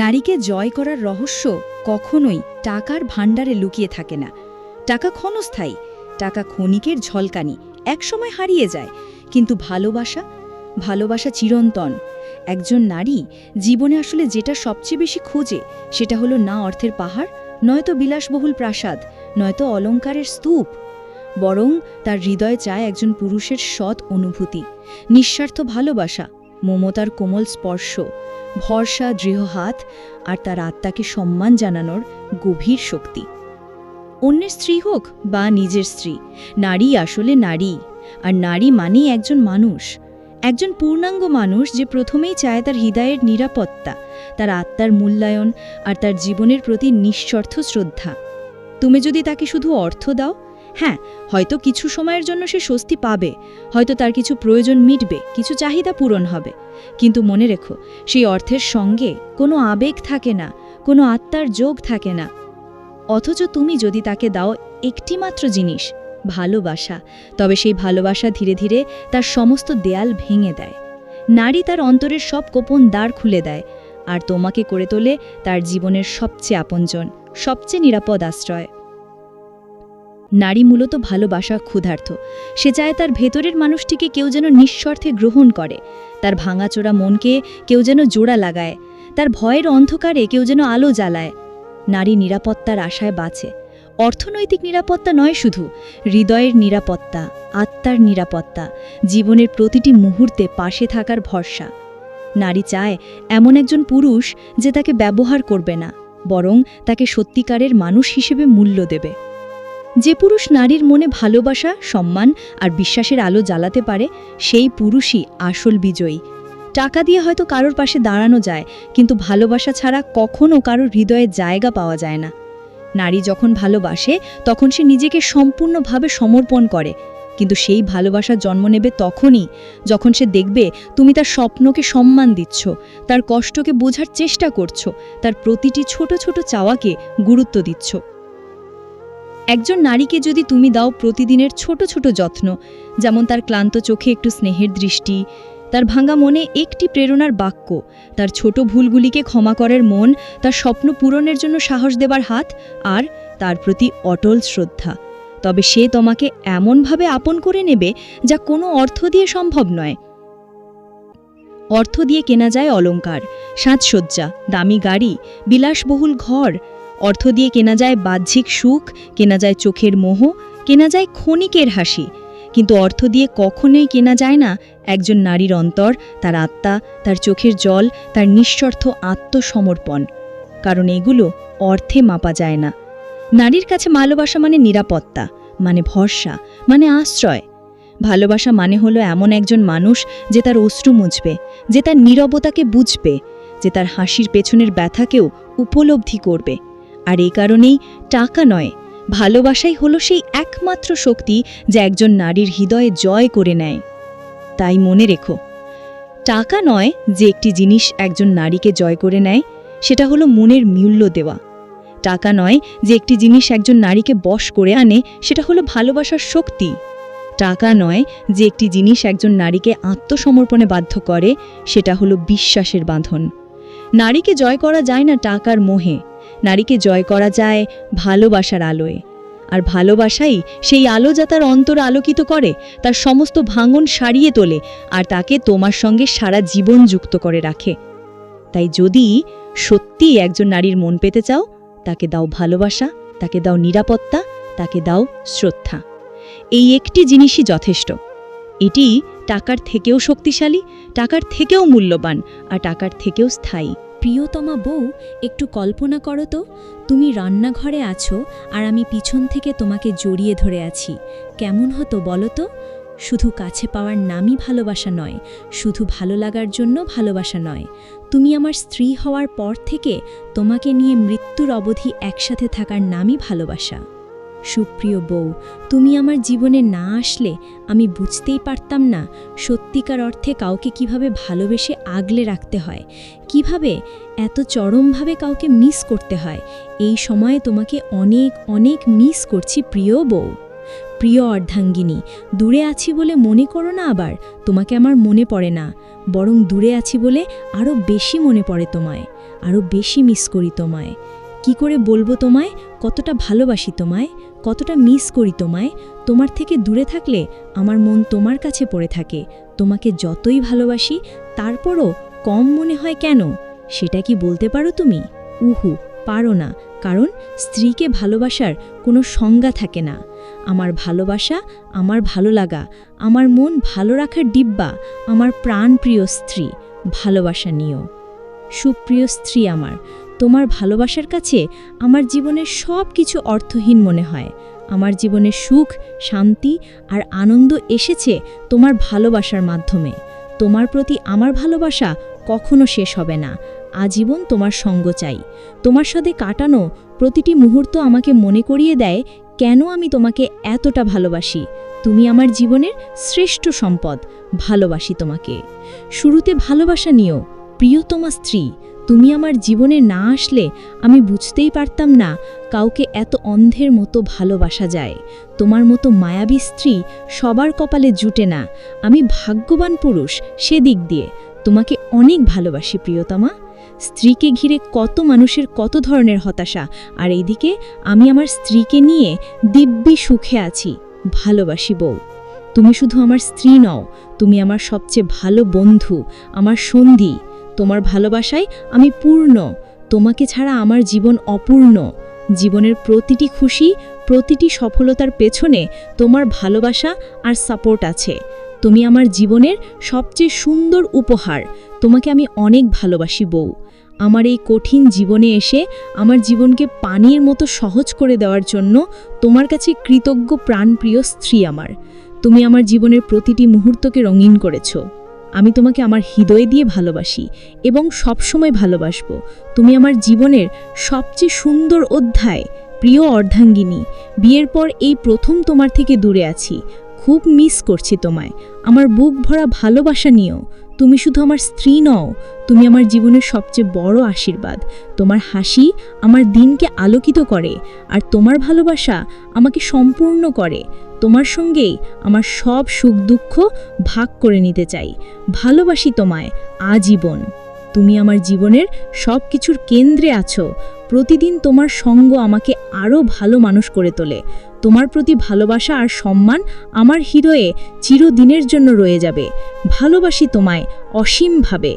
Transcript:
নারীকে জয় করার রহস্য কখনোই টাকার ভাণ্ডারে লুকিয়ে থাকে না। টাকা ক্ষণস্থায়ী, টাকা ক্ষণিকের ঝলকানি একসময় হারিয়ে যায়, কিন্তু ভালোবাসা ভালোবাসা চিরন্তন। একজন নারী জীবনে আসলে যেটা সবচেয়ে বেশি খোঁজে, সেটা হলো না অর্থের পাহাড়, নয়তো বিলাসবহুল প্রাসাদ, নয়তো অলংকারের স্তূপ। বরং তার হৃদয় চায় একজন পুরুষের সৎ অনুভূতি, নিঃস্বার্থ ভালোবাসা, মমতার কোমল স্পর্শ। ভরসা, দৃঢ় হাত আর তার আত্মাকে সম্মান জানানোর গভীর শক্তি। অন্যের স্ত্রী হোক বা নিজের স্ত্রী, নারী আসলে নারী, আর নারী মানেই একজন মানুষ। একজন পূর্ণাঙ্গ মানুষ যে প্রথমেই চায় তার হৃদয়ের নিরাপত্তা, তার আত্মার মূল্যায়ন আর তার জীবনের প্রতি নিঃস্বার্থ শ্রদ্ধা। তুমি যদি তাকে শুধু অর্থ দাও হ্যাঁ হয়তো কিছু সময়ের জন্য সে স্বস্তি পাবে, হয়তো তার কিছু প্রয়োজন মিটবে, কিছু চাহিদা পূরণ হবে। কিন্তু মনে রেখো, সেই অর্থের সঙ্গে কোনো আবেগ থাকে না, কোনো আত্মার যোগ থাকে না। অথচ তুমি যদি তাকে দাও একটিমাত্র জিনিস, ভালোবাসা, তবে সেই ভালোবাসা ধীরে ধীরে তার সমস্ত দেয়াল ভেঙে দেয়। নারী তার অন্তরের সব গোপন দ্বার খুলে দেয়, আর তোমাকে করে তোলে তার জীবনের সবচেয়ে আপনজন, সবচেয়ে নিরাপদ আশ্রয়। নারী মূলত ভালোবাসা ক্ষুধার্থ সে চায় তার ভেতরের মানুষটিকে কেউ যেন নিঃস্বার্থে গ্রহণ করে। তার ভাঙাচোরা মনকে কেউ যেন জোড়া লাগায়। তার ভয়ের অন্ধকারে কেউ যেন আলো জ্বালায়। নারী নিরাপত্তার আশায় বাঁচে। অর্থনৈতিক নিরাপত্তা নয় শুধু, হৃদয়ের নিরাপত্তা, আত্মার নিরাপত্তা, জীবনের প্রতিটি মুহূর্তে পাশে থাকার ভরসা। নারী চায় এমন একজন পুরুষ যে তাকে ব্যবহার করবে না, বরং তাকে সত্যিকারের মানুষ হিসেবে মূল্য দেবে। যে পুরুষ নারীর মনে ভালোবাসা, সম্মান আর বিশ্বাসের আলো জ্বালাতে পারে, সেই পুরুষই আসল বিজয়ী। টাকা দিয়ে হয়তো কারোর পাশে দাঁড়ানো যায়, কিন্তু ভালোবাসা ছাড়া কখনও কারোর হৃদয়ে জায়গা পাওয়া যায় না। নারী যখন ভালোবাসে, তখন সে নিজেকে সম্পূর্ণভাবে সমর্পণ করে, কিন্তু সেই ভালোবাসা জন্ম নেবে তখনই, যখন সে দেখবে তুমি তার স্বপ্নকে সম্মান দিচ্ছ, তার কষ্টকে বোঝার চেষ্টা করছ, তার প্রতিটি ছোট ছোট চাওয়াকে গুরুত্ব দিচ্ছ। একজন নারীকে যদি তুমি দাও প্রতিদিনের ছোট ছোট যত্ন, যেমন তার ক্লান্ত চোখে একটু স্নেহের দৃষ্টি, তার ভাঙা মনে একটি প্রেরণার বাক্য, তার ছোট ভুলগুলিকে ক্ষমা করার মন, তার স্বপ্ন পূরণের জন্য সাহস দেবার হাত, আর তার প্রতি অটল শ্রদ্ধা। তবে সে তোমাকে এমনভাবে আপন করে নেবে যা কোনো অর্থ দিয়ে সম্ভব নয়। অর্থ দিয়ে কেনা যায় অলংকার, সাজসজ্জা, দামি গাড়ি, বিলাসবহুল ঘর অর্থ দিয়ে কেনা যায় বাহ্যিক সুখ, কেনা যায় চোখের মোহ, কেনা যায় ক্ষণিকের হাসি। কিন্তু অর্থ দিয়ে কখনোই কেনা যায় না একজন নারীর অন্তর, তার আত্মা, তার চোখের জল, তার নিঃস্বার্থ আত্মসমর্পণ। কারণ এগুলো অর্থে মাপা যায় না। নারীর কাছে ভালোবাসা মানে নিরাপত্তা মানে ভরসা মানে আশ্রয়। ভালোবাসা মানে হলো এমন একজন মানুষ যে তার অশ্রু মুছবে, যে তার নীরবতাকে বুঝবে, যে তার হাসির পেছনের ব্যথাকেও উপলব্ধি করবে। আর এই কারণেই টাকা নয়, ভালোবাসাই হলো সেই একমাত্র শক্তি যা একজন নারীর হৃদয়ে জয় করে নেয়। তাই মনে রেখো, টাকা নয় যে একটি জিনিস একজন নারীকে জয় করে নেয়, সেটা হলো মনের মূল্য দেওয়া। টাকা নয় যে একটি জিনিস একজন নারীকে বশ করে আনে, সেটা হলো ভালোবাসার শক্তি। টাকা নয় যে একটি জিনিস একজন নারীকে আত্মসমর্পণে বাধ্য করে, সেটা হলো বিশ্বাসের বাঁধন। নারীকে জয় করা যায় না টাকার মোহে। নারীকে জয় করা যায় ভালোবাসার আলোয়। আর ভালোবাসাই সেই আলো যা তার অন্তর আলোকিত করে, তার সমস্ত ভাঙন সারিয়ে তোলে আর তাকে তোমার সঙ্গে সারা জীবন যুক্ত করে রাখে। তাই যদি সত্যি একজন নারীর মন পেতে চাও, তাকে দাও ভালোবাসা, তাকে দাও নিরাপত্তা, তাকে দাও শ্রদ্ধা। এই একটি জিনিসই যথেষ্ট। এটি টাকার থেকেও শক্তিশালী, টাকার থেকেও মূল্যবান আর টাকার থেকেও স্থায়ী। প্রিয়তমা বউ, একটু কল্পনা করো তো। তুমি রান্নাঘরে আছো আর আমি পিছন থেকে তোমাকে জড়িয়ে ধরে আছি। কেমন হতো বলো তো? শুধু কাছে পাওয়ার নামই ভালোবাসা নয়, শুধু ভালো লাগার জন্য ভালোবাসা নয়। তুমি আমার স্ত্রী হওয়ার পর থেকে তোমাকে নিয়ে মৃত্যুর অবধি একসাথে থাকার নামই ভালোবাসা। সুপ্রিয় বউ, তুমি আমার জীবনে না আসলে আমি বুঝতেই পারতাম না সত্যিকার অর্থে কাউকে কীভাবে ভালোবেসে আগলে রাখতে হয়, কীভাবে এত চরমভাবে কাউকে মিস করতে হয়। এই সময়ে তোমাকে অনেক অনেক মিস করছি প্রিয় বউ। প্রিয় অর্ধাঙ্গিনী, দূরে আছি বলে মনে করো না আবার, তোমাকে আমার মনে পড়ে না। বরং দূরে আছি বলে আরও বেশি মনে পড়ে তোমায় আরও বেশি মিস করি তোমায়। কি করে বলব তোমায়? কতটা ভালোবাসি তোমায়, কতটা মিস করি তোমায়। তোমার থেকে দূরে থাকলে আমার মন তোমার কাছে পড়ে থাকে। তোমাকে যতই ভালোবাসি, তারপরও কম মনে হয় কেন? সেটা কি বলতে পারো তুমি? উহু, পারো না, কারণ স্ত্রীকে ভালোবাসার কোনো সংজ্ঞা থাকে না। আমার ভালোবাসা আমার ভালো লাগা, আমার মন ভালো রাখার ডিব্বা, আমার প্রাণপ্রিয় স্ত্রী, ভালোবাসা নিও। সুপ্রিয় স্ত্রী আমার তোমার ভালোবাসার কাছে আমার জীবনের সব কিছু অর্থহীন মনে হয়। আমার জীবনে সুখ, শান্তি আর আনন্দ এসেছে তোমার ভালোবাসার মাধ্যমে। তোমার প্রতি আমার ভালোবাসা কখনো শেষ হবে না। আজীবন তোমার সঙ্গ চাই। তোমার সাথে কাটানো প্রতিটি মুহূর্ত আমাকে মনে করিয়ে দেয় কেন আমি তোমাকে এতটা ভালোবাসি। তুমি আমার জীবনের শ্রেষ্ঠ সম্পদ। ভালোবাসি তোমাকে। শুরুতে ভালোবাসা নিও। প্রিয়তমা স্ত্রী। তুমি আমার জীবনে না আসলে আমি বুঝতেই পারতাম না কাউকে এত অন্ধের মতো ভালোবাসা যায়। তোমার মতো মায়াবী স্ত্রী সবার কপালে জুটে না। আমি ভাগ্যবান পুরুষ সেদিক দিয়ে। তোমাকে অনেক ভালোবাসি প্রিয়তমা। স্ত্রীকে ঘিরে কত মানুষের কত ধরনের হতাশা। আর এইদিকে আমি আমার স্ত্রীকে নিয়ে দিব্যি সুখে আছি। ভালোবাসি বউ। তুমি শুধু আমার স্ত্রী নও, তুমি আমার সবচেয়ে ভালো বন্ধু, আমার সন্ধি। তোমার ভালোবাসায় আমি পূর্ণ। তোমাকে ছাড়া আমার জীবন অপূর্ণ। জীবনের প্রতিটি খুশি, প্রতিটি সফলতার পেছনে তোমার ভালোবাসা আর সাপোর্ট আছে। তুমি আমার জীবনের সবচেয়ে সুন্দর উপহার। তোমাকে আমি অনেক ভালোবাসি বউ। আমার এই কঠিন জীবনে এসে আমার জীবনকে পানির মতো সহজ করে দেওয়ার জন্য তোমার কাছে কৃতজ্ঞ প্রাণপ্রিয় স্ত্রী আমার। তুমি আমার জীবনের প্রতিটি মুহূর্তকে রঙিন করেছ। আমি তোমাকে আমার হৃদয় দিয়ে ভালোবাসি এবং সবসময় ভালোবাসব। তুমি আমার জীবনের সবচেয়ে সুন্দর অধ্যায়, প্রিয় অর্ধাঙ্গিনী। বিয়ের পর এই প্রথম তোমার থেকে দূরে আছি। খুব মিস করছি তোমায়। আমার বুক ভরা ভালোবাসা নিও তুমি শুধু আমার স্ত্রী নও, তুমি আমার জীবনের সবচেয়ে বড় আশীর্বাদ। তোমার হাসি আমার দিনকে আলোকিত করে আর তোমার ভালোবাসা আমাকে সম্পূর্ণ করে। তোমার সঙ্গেই আমার সব সুখ দুঃখ ভাগ করে নিতে চাই। ভালোবাসি তোমায়, আজীবন। তুমি আমার জীবনের সব কিছুর কেন্দ্রে আছো। প্রতিদিন তোমার সঙ্গ আমাকে আরও ভালো মানুষ করে তোলে। তোমার প্রতি ভালোবাসা আর সম্মান আমার হৃদয়ে চিরদিনের জন্য রয়ে যাবে। ভালোবাসি তোমায় অসীমভাবে।